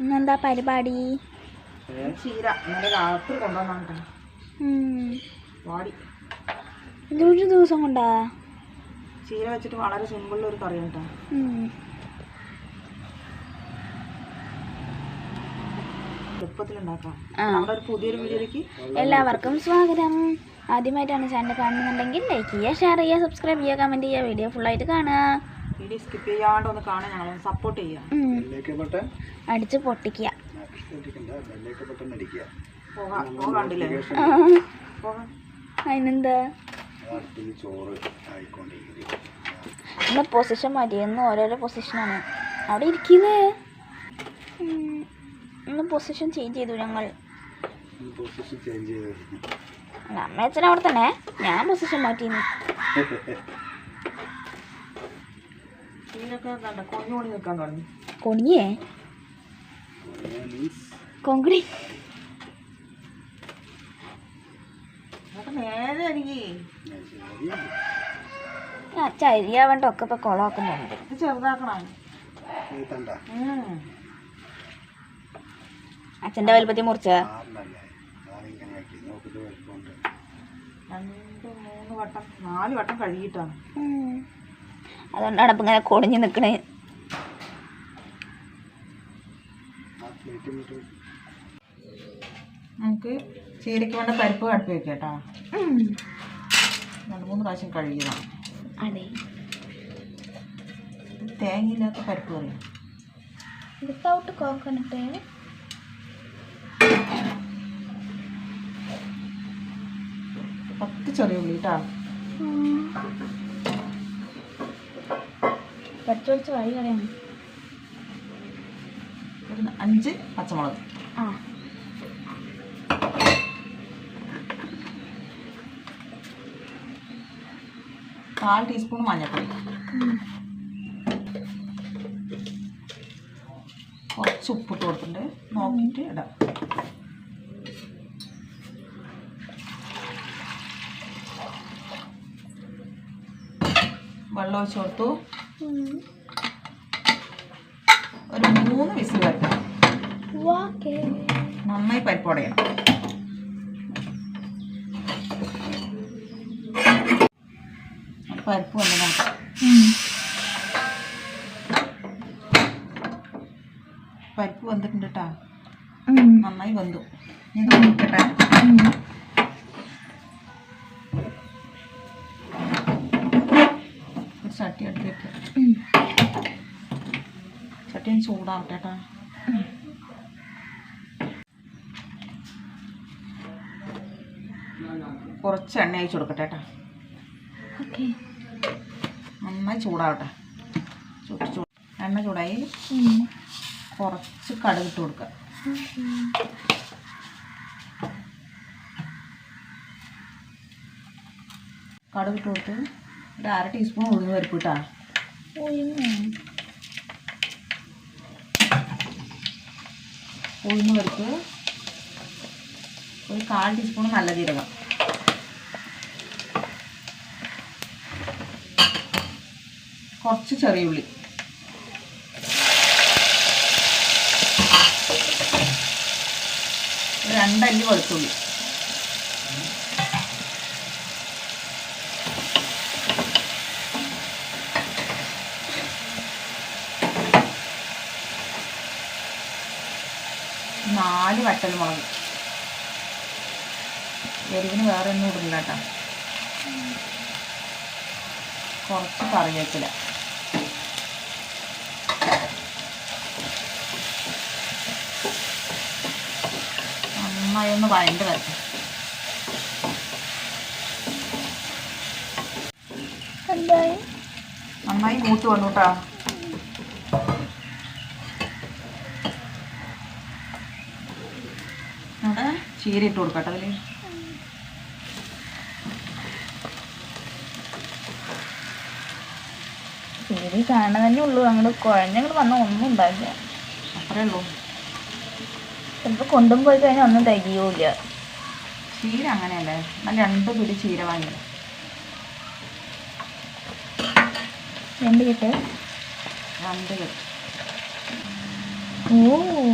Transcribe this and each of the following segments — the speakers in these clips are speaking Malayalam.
ഇന്നെന്താ പരിപാടി? ചീര. രാത്രി കൊണ്ടുവന്നാണ് ഒരു ദിവസം കൊണ്ടാ? ചീര വെച്ചിട്ട് വളരെ സിമ്പിളിൽ ഒരു കറി കേട്ടോ. എല്ലാവർക്കും സ്വാഗതം. ആദ്യമായിട്ടാണ് ചാനൽ കാണുന്നുണ്ടെങ്കിൽ ലൈക്ക് ചെയ്യുക ഷെയർ ചെയ്യുക സബ്സ്ക്രൈബ് ചെയ്യുക കമന്റ് ചെയ്യുക വീഡിയോ ഫുള്ളായിട്ട് കാണുക. വീഡിയോ സ്കിപ്പ് ചെയ്യാണ്ട് ഒന്ന് കാണാൻ ഞങ്ങൾ സപ്പോർട്ട് ചെയ്യാം അടിച്ച് പൊട്ടിക്കുക. അതിനെന്താ? പൊസിഷൻ മതിയെന്ന് ഓരോരോ പൊസിഷനാണ് അവിടെ ഇരിക്കുന്നേ. ഇന്ന് പൊസിഷൻ ചേഞ്ച് ചെയ്തു ഞങ്ങൾ. അമ്മയച്ഛൻ അവിടെ തന്നെ. ഞാൻ പൊസിഷൻ മാറ്റിന്ന് കൊണിയേ കൊങ്കണി. അച്ഛ അരിയാവണ്ട ഒക്കെ ഇപ്പൊ ഇത് ചെറുതാക്കണം. അച്ഛന്റെ വലുപ്പത്തി മുറിച്ച? രണ്ട് മൂന്ന് വട്ടം നാല് വട്ടം കഴുകിയിട്ടാണ്. അതുകൊണ്ടാണ് അപ്പം ഇങ്ങനെ കൊടിഞ്ഞു ഇട്ട് നമുക്ക് ചീരയ്ക്ക് വേണ്ട പരിപ്പ് കടുപ്പ് വെക്കാം കേട്ടോ രണ്ട് മൂന്ന് പ്രാവശ്യം കഴുകിയതാണ് അതെ. തേങ്ങയില്ലാത്ത പരിപ്പ് കറി. വിത്തൗട്ട് കോക്കനട്ട് പത്ത് ചെറിയ ഉള്ളി കേട്ടോ പഠിച്ചു വഴി കളയാണ് ഒരു അഞ്ച് പച്ചമുളക്. ആ. കാൽ ടീസ്പൂൺ മഞ്ഞൾപ്പൊടി. കുറച്ച് ഉപ്പിട്ട് കൊടുത്തിട്ടുണ്ട് നോക്കിയിട്ട് ഇടാം. വെള്ളം ഒഴിച്ച് കൊടുത്തു. ഒരു മൂന്ന് വിസിൽ വരട്ടെ. നന്നായി പരിപ്പടയണം പരിപ്പ് വന്ന് നോക്കാം. പരിപ്പ് വന്നിട്ടുണ്ട് കേട്ടോ നന്നായി വന്നു ഇത് ചട്ടി ഒന്ന് ചൂടാവട്ടെ കേട്ടോ കുറച്ച് എണ്ണ അയച്ചു കൊടുക്കട്ടെ കേട്ടോ ഓക്കെ. നന്നായി ചൂടാവട്ടെ. ചുട്ട് ചൂട്. എണ്ണ ചൂടായി. കുറച്ച് കടുക് ഇട്ട് കൊടുക്കുക കടുക് ഇട്ട് കൊടുത്ത് ഒരു അര ടീസ്പൂൺ ഉഴുന്ന് പരിപ്പ് ഇട്ടാ. ഉഴുന്ന് പരിപ്പ് ഒരു കാൽ ടീസ്പൂൺ നല്ല ജീരകം. കുറച്ച് ചെറിയ ഉള്ളി. ഒരു രണ്ടല്ലി വെളുത്തുള്ളി. നാല് വറ്റൽ മുളക്. എരിവിന് വേറെ ഒന്നും ഇടില്ല കേട്ടോ. കുറച്ച് കറിവേപ്പില. നന്നായി ഒന്ന് വഴണ്ട് വരട്ടെ. നന്നായി മൂത്ത് വന്നു കേട്ടോ അവിടെ ചീര ഇട്ട് കൊടുക്കട്ടെ അതിൽ ശരി കാണുന്നതന്നെ ഉള്ളൂ. അങ്ങോട്ട് കുഴഞ്ഞങ്ങോട്ട് വന്ന ഒന്നും ഉണ്ടാവില്ല. അത്രേ ഉള്ളൂ. ചിലപ്പോൾ കൊണ്ടും പോയി കഴിഞ്ഞാൽ ഒന്നും തികയൂല ചീര അങ്ങനെയല്ലേ? ഞാൻ രണ്ട് പിടി ചീര വാങ്ങി രണ്ട് കിട്ട്? രണ്ട് കിട്ടും. ഓ.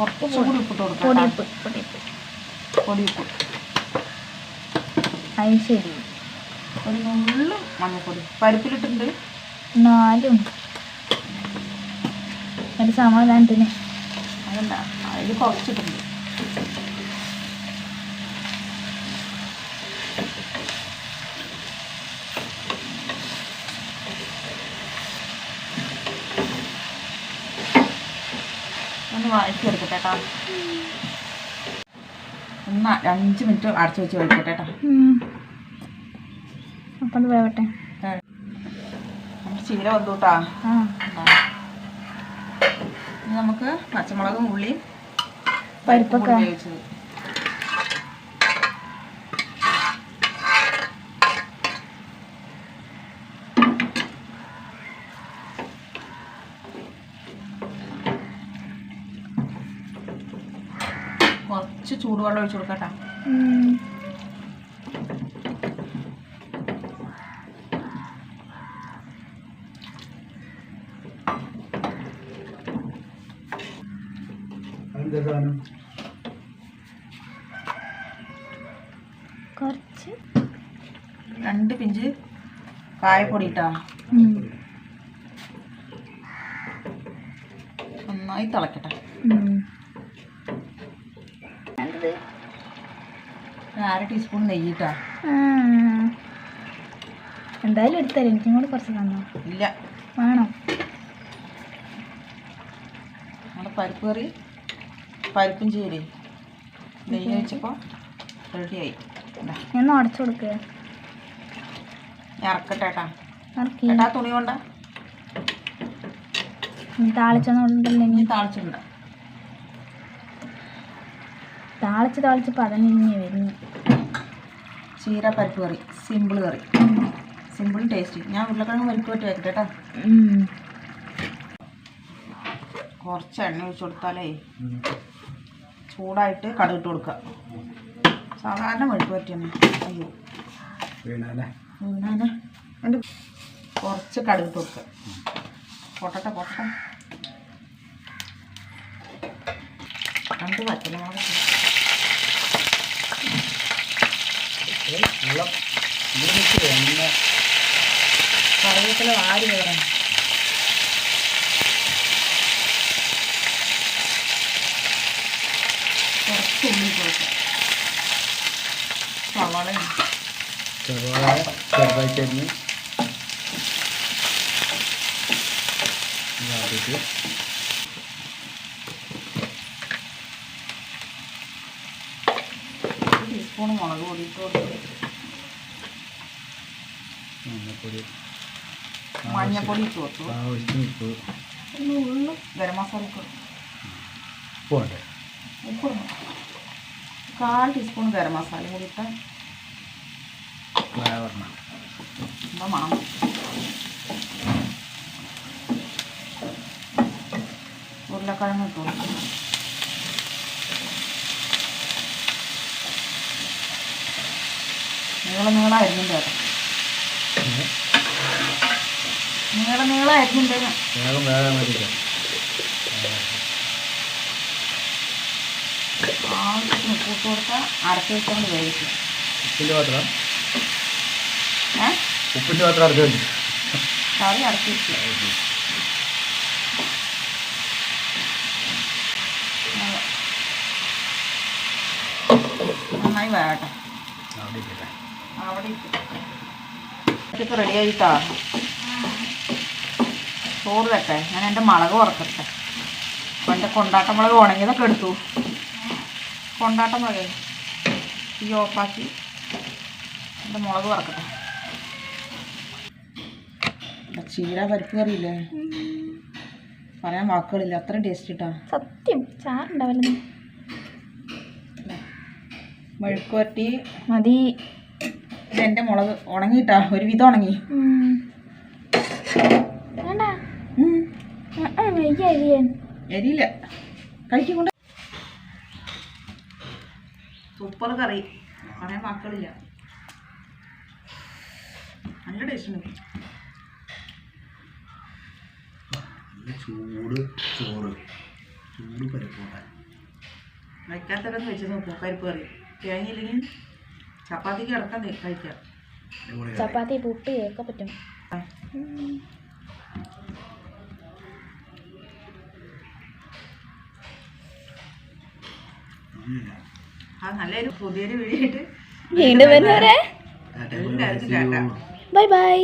കുറച്ച് പൊടി കൊടുക്കാം പൊടിയുപ്പ് പൊടിയുപ്പ്. പൊടിയുപ്പ്. അത് ശരി. ഒരു നുള്ളു മഞ്ഞൾപ്പൊടി. പരിപ്പിലിട്ടുണ്ട് നാലും. ഒരു സമാധാനത്തിന്. അതെന്താ? അതിൽ കുറച്ചിട്ടുണ്ട്. ഒന്ന് വഴറ്റിയെടുക്കട്ടെ കേട്ടോ. ഒന്ന് അഞ്ച് മിനിറ്റ് അടച്ചു വെച്ച് കഴിക്കട്ടെ കേട്ടോ. അപ്പം അത് വേവട്ടെ. ചീര വന്നു കേട്ടോ. നമുക്ക് പച്ചമുളകും ഉള്ളി പരിപ്പൊക്കെ. വേവിച്ചത് കുറച്ച് ചൂടുവെള്ളം ഒഴിച്ചു കൊടുക്കട്ടെ. കുറച്ച്? രണ്ട് പിഞ്ച് കായപ്പൊടി ഇട്ടാ. നന്നായി തിളക്കട്ടെ. ഒരു അര ടീസ്പൂൺ നെയ്യിട്ടാ. ആ. എന്തായാലും എടുത്തരാം എനിക്കും കൂടെ കുറച്ച് തന്നോ? ഇല്ല. വേണോ? നമ്മുടെ പരിപ്പ് കറി പരിപ്പും ചീരയും. നെയ്യ് വെച്ചപ്പോൾ റെഡിയായി ഒന്ന് ഉടച്ചു കൊടുക്കുക ഇറക്കട്ടെ ഏട്ടാ ഇറക്കി തുണി കൊണ്ട. താളിച്ചൊന്നുണ്ടല്ലോ ഇനി. ഇനി താളിച്ചിട്ടുണ്ട് താളിച്ച് താളിച്ച് പതഞ്ഞിങ്ങി വരുന്നു ചീര പരിപ്പ് കറി സിമ്പിൾ കറി. സിമ്പിൾ ടേസ്റ്റ് ഞാൻ ഉരുളക്കിഴങ്ങ് പരിപ്പ് പറ്റി വെക്കട്ടെ കേട്ടോ. കുറച്ച് എണ്ണ ഒഴിച്ച് കൊടുത്താലേ ചൂടായിട്ട് കടുകിട്ട് കൊടുക്കുക. സാധാരണ പരിപ്പ് പറ്റി തന്നെ. അയ്യോ. വീണാലേ? വീണാനെ എന്റെ കുറച്ച് കടുകിട്ട് കൊടുക്കുക. പൊട്ടട്ടെ പൊട്ടട്ടെ. രണ്ട് പച്ചമുളക് വെള്ളം ഇതിലേക്ക് എണ്ണ കറിവേപ്പില ആര് കയറണം കുറച്ച് ഉള്ളി കൊടുക്കുക സവാളയും ചെറുതായ ചെറുതായിട്ട് അരിഞ്ഞ് ടീസ്പൂൺ മുളക് പൊടി ഇട്ട് മഞ്ഞപ്പൊടി ഇട്ട് കൊടുത്തു. ഒന്ന് ഉള്ളു. ഗരം മസാല ഇട്ട് കൊടുത്തു. ഉപ്പ് കാൽ ടീസ്പൂൺ ഗരം മസാല കൂടി ഫ്ലേവറിനാണ് മണം ഉരുളക്കിഴങ്ങ് ഇട്ട് കൊടുക്കും നീളം നീളം കേട്ടോ. നീളം നീളം അരിഞ്ഞിട്ട് വേഗം വേഗം മതിക്കാം ആവശ്യത്തിന് ഉപ്പ് ഇട്ട് കൊടുത്താൽ അരച്ച് വെച്ചുകൊണ്ട് വേവിക്കും. ഉപ്പിന്റെ പാത്രം? ഏ? ഉപ്പിന്റെ പാത്രം അടച്ചു വെച്ചു. കറി അരച്ച് വെച്ചു. നന്നായി വേകട്ടെ അവിടെ റെഡി ആയിട്ടാ. ചോറ് വെക്കെ ഞാൻ എന്റെ മുളക് ഉറക്കട്ടെ എന്റെ കൊണ്ടാട്ട മുളക് ഉണങ്ങിയതൊക്കെ എടുത്തു. കൊണ്ടാട്ട മുളക്. ഈ ഓഫാക്കി. എന്റെ മുളക് വറക്കട്ടെ. എന്റെ ചീര പരിപ്പ് കറിയില്ലേ പറയാൻ വാക്കുകളില്ല. അത്രയും ടേസ്റ്റ് ഇട്ടാ. സത്യം. ചാറുണ്ടാവല്ലോ മെഴുക്കുവരട്ടി. മതി. ഇത് മുളക് മുളക് ഒരു വിധം ഉണങ്ങി. എരിയില്ല. കഴിക്കൊണ്ട് സൂപ്പർ കറി. പറയാൻ മക്കളില്ല നല്ല ടേസ്റ്റ് ഉണ്ട്. നല്ല ചൂട് ചോറ്. ചൂട് വയ്ക്കാത്തവരൊന്ന് വെച്ച് നോക്കൂ പരിപ്പ് കറി. തേങ്ങയില്ലെങ്കിൽ ചപ്പാത്തിക്ക് കിടക്കാൻ കഴിക്കാം. ചപ്പാത്തി പുട്ട് ഒക്കെ പറ്റും. ആ. നല്ലൊരു പുതിയൊരു വീഡിയോ വീണ്ടും വരുന്നവരെ. Bye bye.